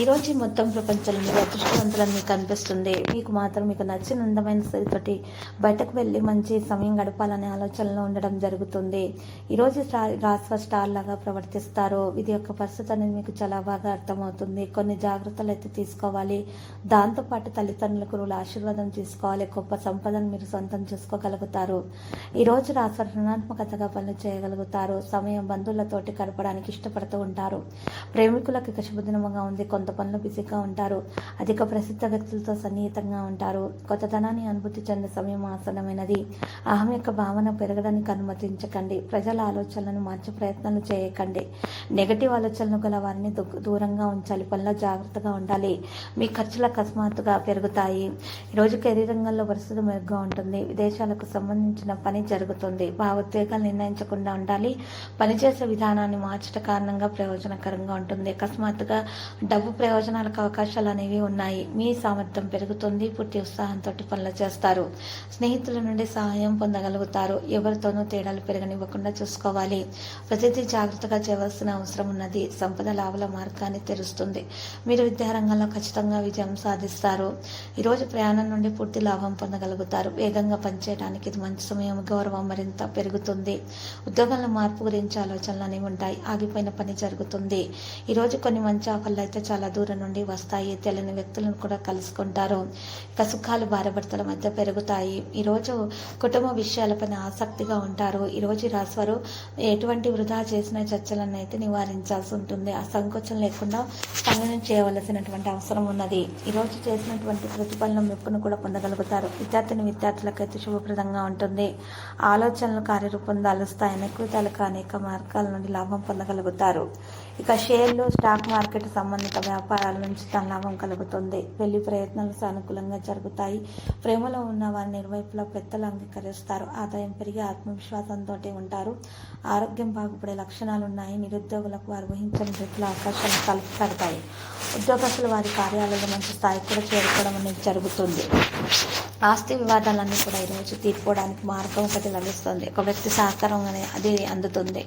ఈ రోజు మొత్తం ప్రపంచంలో మీరు అదృష్టవంతులని మీకు కనిపిస్తుంది. మీకు మాత్రం మీకు నచ్చిన అందమైన సరితోటి బయటకు వెళ్ళి మంచి సమయం గడపాలనే ఆలోచనలో ఉండడం జరుగుతుంది. ఈరోజు స్టార్ రాష్ట్ర స్టార్ లాగా ప్రవర్తిస్తారు. ఇది యొక్క పరిస్థితి అనేది మీకు చాలా బాగా అర్థమవుతుంది. కొన్ని జాగ్రత్తలు అయితే తీసుకోవాలి. దాంతోపాటు తల్లిదండ్రులకు రూల ఆశీర్వాదం తీసుకోవాలి. గొప్ప సంపదను మీరు సొంతం చేసుకోగలుగుతారు. ఈరోజు రాష్ట్ర రుణాత్మకతగా పనులు చేయగలుగుతారు సమయం బంధువులతోటి గడపడానికి ఇష్టపడుతూ ఉంటారు. ప్రేమికులకు శుభదినముగా ఉంది. కొంత పనులు బిజీగా ఉంటారు. అధిక ప్రసిద్ధ వ్యక్తులతో సన్నిహితంగా ఉంటారు. కొత్తదనాన్ని అనుభూతి చెందే సమయం ఆసనమైనది అహం యొక్క భావన పెరగడానికి అనుమతించకండి. ప్రజల ఆలోచనలను మార్చే ప్రయత్నాలు చేయకండి. నెగటివ్ ఆలోచనలు గల వారిని దూరంగా ఉంచాలి. పనిలో జాగ్రత్తగా ఉండాలి. మీ ఖర్చులు అకస్మాత్తుగా పెరుగుతాయి. ఈరోజు కెరీర్ రంగంలో పరిస్థితి మెరుగ్గా ఉంటుంది. విదేశాలకు సంబంధించిన పని జరుగుతుంది. భావోద్వేగాలు నిర్ణయించకుండా ఉండాలి. పనిచేసే విధానాన్ని మార్చట కారణంగా ప్రయోజనకరంగా ఉంటుంది. అకస్మాత్తుగా డబ్బు ప్రయోజనాలకు అవకాశాలు అనేవి ఉన్నాయి. మీ సామర్థ్యం పెరుగుతుంది. పూర్తి ఉత్సాహంతో పనులు చేస్తారు. స్నేహితుల నుండి సహాయం పొందగలుగుతారు. ఎవరితోనూ తేడాలు పెరగనివ్వకుండా చూసుకోవాలి. ప్రతిదీ జాగ్రత్తగా చేయవలసిన అవసరం ఉన్నది. సంపద లాభాల మార్గాన్ని తెరుస్తుంది. మీరు విద్యారంగంలో ఖచ్చితంగా విజయం సాధిస్తారు. ఈరోజు ప్రయాణం నుండి పూర్తి లాభం పొందగలుగుతారు. వేగంగా పనిచేయడానికి ఇది మంచి సమయం. గౌరవం మరింత పెరుగుతుంది. ఉద్యోగంలో మార్పు గురించి ఆలోచనలు అనేవి ఉంటాయి. ఆగిపోయిన పని జరుగుతుంది. ఈరోజు కొన్ని మంచి ఆఫర్లు అయితే చాలా దూరం నుండి వస్తాయి. తెలియని వ్యక్తులను కూడా కలుసుకుంటారు. ఇక సుఖాలు భార్యభర్తల మధ్య పెరుగుతాయి. ఈరోజు కుటుంబ విషయాలపైన ఆసక్తిగా ఉంటారు. ఈరోజు ఈ రాశివారు ఎటువంటి వృధా చేసిన చర్చలను అయితే నివారించాల్సి ఉంటుంది. ఆ సంకోచం లేకుండా పనులను చేయవలసినటువంటి అవసరం ఉన్నది. ఈరోజు చేసినటువంటి ప్రతిఫలం మెప్పును కూడా పొందగలుగుతారు. విద్యార్థిని విద్యార్థులకైతే శుభప్రదంగా ఉంటుంది. ఆలోచనలు కార్యరూపం దాలుస్తాయని కృతాలకు అనేక మార్గాల నుండి లాభం పొందగలుగుతారు. ఇక షేర్లు స్టాక్ మార్కెట్ సంబంధిత వ్యాపారాల నుంచి తన లాభం కలుగుతుంది. పెళ్ళి ప్రయత్నాలు సానుకూలంగా జరుగుతాయి. ప్రేమలో ఉన్న వారిని ఇరువైపులా పెద్దలు అంగీకరిస్తారు. ఆదాయం పెరిగి ఆత్మవిశ్వాసంతో ఉంటారు. ఆరోగ్యం బాగుపడే లక్షణాలు ఉన్నాయి. నిరుద్యోగులకు వారు ఊహించని రీతిలో అవకాశాలు కల్పడతాయి ఉద్యోగస్తులు వారి కార్యాలయంలో మంచి స్థాయికి కూడా చేరుకోవడం అనేది జరుగుతుంది. ఆస్తి వివాదాలన్నీ కూడా ఈరోజు తీర్పుకోవడానికి మార్గం ఒకటి లభిస్తుంది. ఒక వ్యక్తి సహకారం అనేది అది అందుతుంది.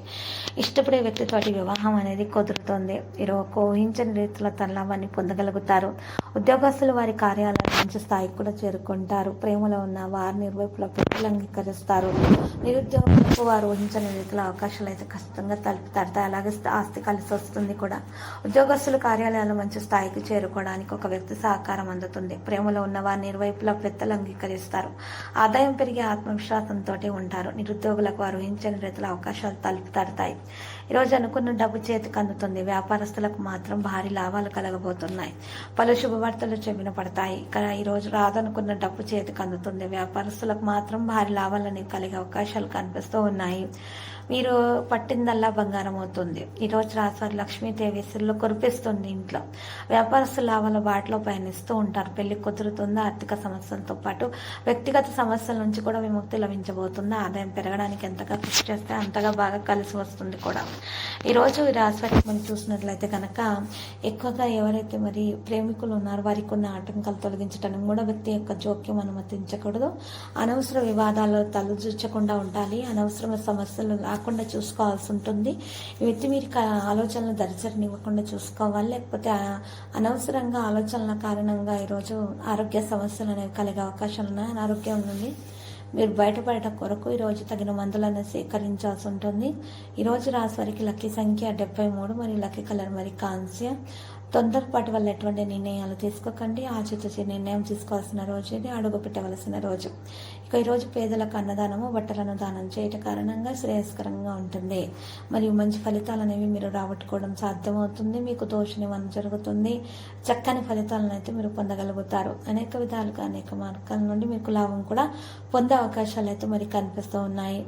ఇష్టపడే వ్యక్తితోటి వివాహం అనేది కుదురుతుంది. ఈరోజు ఊహించని రీతిలో తన పొందగలుగుతారు. ఉద్యోగస్తులు వారి కార్యాలయం మంచి స్థాయికి కూడా చేరుకుంటారు. ప్రేమలో ఉన్న వారిని ఇరువైపులా పెట్టులు అంగీకరిస్తారు. నిరుద్యోగులకు వారు ఊహించని రీతిలో అవకాశాలు అయితే ఖచ్చితంగా తలుపుతారు అలాగే ఆస్తి కలిసి వస్తుంది కూడా. ఉద్యోగస్తులు కార్యాలయాలు మంచి స్థాయికి చేరుకోవడానికి ఒక వ్యక్తి సహకారం అందుతుంది. ప్రేమలో ఉన్న వారిని ఇరువైపులా పెత్తలు అంగీకరిస్తారు. ఆదాయం పెరిగే ఆత్మవిశ్వాసంతో ఉంటారు. నిరుద్యోగులకు అర్హించని ఊహించని రీతిలో అవకాశాలు తలుపు తడతాయి. ఈరోజు అనుకున్న డబ్బు చేతికి అందుతుంది. వ్యాపారస్తులకు మాత్రం భారీ లాభాలు కలగబోతున్నాయి. పలు శుభవార్తలు చెవిన పడతాయి. ఇక్కడ ఈరోజు రాదనుకున్న డబ్బు చేతికి అందుతుంది. వ్యాపారస్తులకు మాత్రం భారీ లాభాలని కలిగే అవకాశాలు కనిపిస్తూ ఉన్నాయి. మీరు పట్టిందల్లా బంగారం అవుతుంది. ఈరోజు రాజవారి లక్ష్మీదేవి సిల్లు కురిపిస్తుంది ఇంట్లో. వ్యాపారస్తు లాభాల బాటలో పయనిస్తూ ఉంటారు. పెళ్ళి కుదురుతుంది? ఆర్థిక సమస్యలతో పాటు వ్యక్తిగత సమస్యల నుంచి కూడా విముక్తి లభించబోతుంది? ఆదాయం పెరగడానికి ఎంతగా కృషి చేస్తే అంతగా బాగా కలిసి వస్తుంది కూడా. ఈరోజు ఈ రాశివారికి మనం చూసినట్లయితే కనుక ఎక్కువగా ఎవరైతే మరి ప్రేమికులు ఉన్నారో వారికి ఉన్న ఆటంకాలు తొలగించడానికి కూడా వ్యక్తి యొక్క జోక్యం అనుమతించకూడదు. అనవసర వివాదాలు తలదూర్చకుండా ఉండాలి. అనవసరమైన సమస్యలు రాకుండా చూసుకోవాల్సి ఉంటుంది. వ్యక్తి మీరు ఆలోచనలు దరిచరనివ్వకుండా చూసుకోవాలి. లేకపోతే అనవసరంగా ఆలోచనల కారణంగా ఈరోజు ఆరోగ్య సమస్యలు అనేవి కలిగే అవకాశాలు ఉన్నాయి. అనారోగ్యం నుండి మీరు బయటపడటం కొరకు ఈరోజు తగిన మందులను సేకరించాల్సి ఉంటుంది. ఈరోజు రాశి వారికి లక్కీ సంఖ్య డెబ్బై మూడు మరియు లక్కీ కలర్ మరి కాంస్య. తొందరపాటు వల్ల ఎటువంటి నిర్ణయాలు తీసుకోకండి ఆచితూచి నిర్ణయం తీసుకోవాల్సిన రోజు ఇది అడుగు పెట్టవలసిన రోజు. ఇక ఈరోజు పేదలకు అన్నదానము బట్టలను దానం చేయటం కారణంగా శ్రేయస్కరంగా ఉంటుంది. మరియు మంచి ఫలితాలు అనేవి మీరు రాబట్టుకోవడం సాధ్యమవుతుంది మీకు దోషనివనం జరుగుతుంది చక్కని ఫలితాలను అయితే మీరు పొందగలుగుతారు. అనేక విధాలుగా అనేక మార్గాల నుండి మీకు లాభం కూడా పొందే అవకాశాలు అయితే మరి కనిపిస్తూ ఉన్నాయి.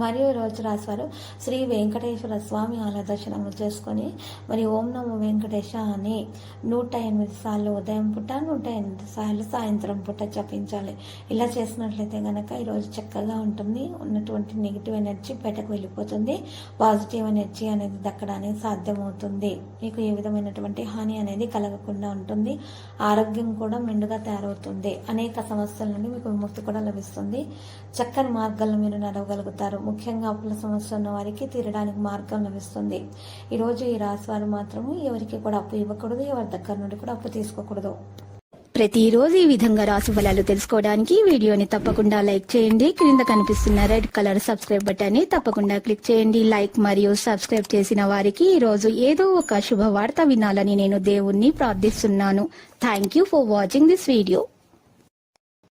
మరియు ఈ రోజు రాశారు శ్రీ వెంకటేశ్వర స్వామి ఆలయ దర్శనం చేసుకొని మరి ఓం నమో వెంకటేశ అని నూట ఎనిమిది సార్లు ఉదయం పూట నూట ఎనిమిది సార్లు సాయంత్రం పూట జపించాలి. ఇలా చేసినట్లయితే కనుక ఈరోజు చక్కగా ఉంటుంది. ఉన్నటువంటి నెగిటివ్ ఎనర్జీ బయటకు వెళ్ళిపోతుంది. పాజిటివ్ ఎనర్జీ అనేది దక్కడానికి సాధ్యమవుతుంది. మీకు ఏ విధమైనటువంటి హాని అనేది కలగకుండా ఉంటుంది. ఆరోగ్యం కూడా మెండుగా తయారవుతుంది. అనేక సమస్యల నుండి మీకు విముక్తి కూడా లభిస్తుంది. చక్కని మార్గాల్లో మీరు నడవగలుగుతారు. ముఖ్యంగా అప్పుల సమస్య ఉన్న వారికి తీరడానికి మార్గం లభిస్తుంది. ఈరోజు ఈ రాశి వారు మాత్రము ఎవరికి కూడా అప్పు ఇవ్వకూడదు ఎవరి దగ్గర నుండి కూడా అప్పు తీసుకోకూడదు. ప్రతిరోజు ఈ విధంగా రాసు ఫలాలు తెలుసుకోవడానికి వీడియోని తప్పకుండా లైక్ చేయండి. క్రింద కనిపిస్తున్న రెడ్ కలర్ సబ్స్క్రైబ్ బటన్ని తప్పకుండా క్లిక్ చేయండి. లైక్ మరియు సబ్స్క్రైబ్ చేసిన వారికి ఈ రోజు ఏదో ఒక శుభవార్త వినాలని నేను దేవుణ్ణి ప్రార్థిస్తున్నాను. Thank you for watching this video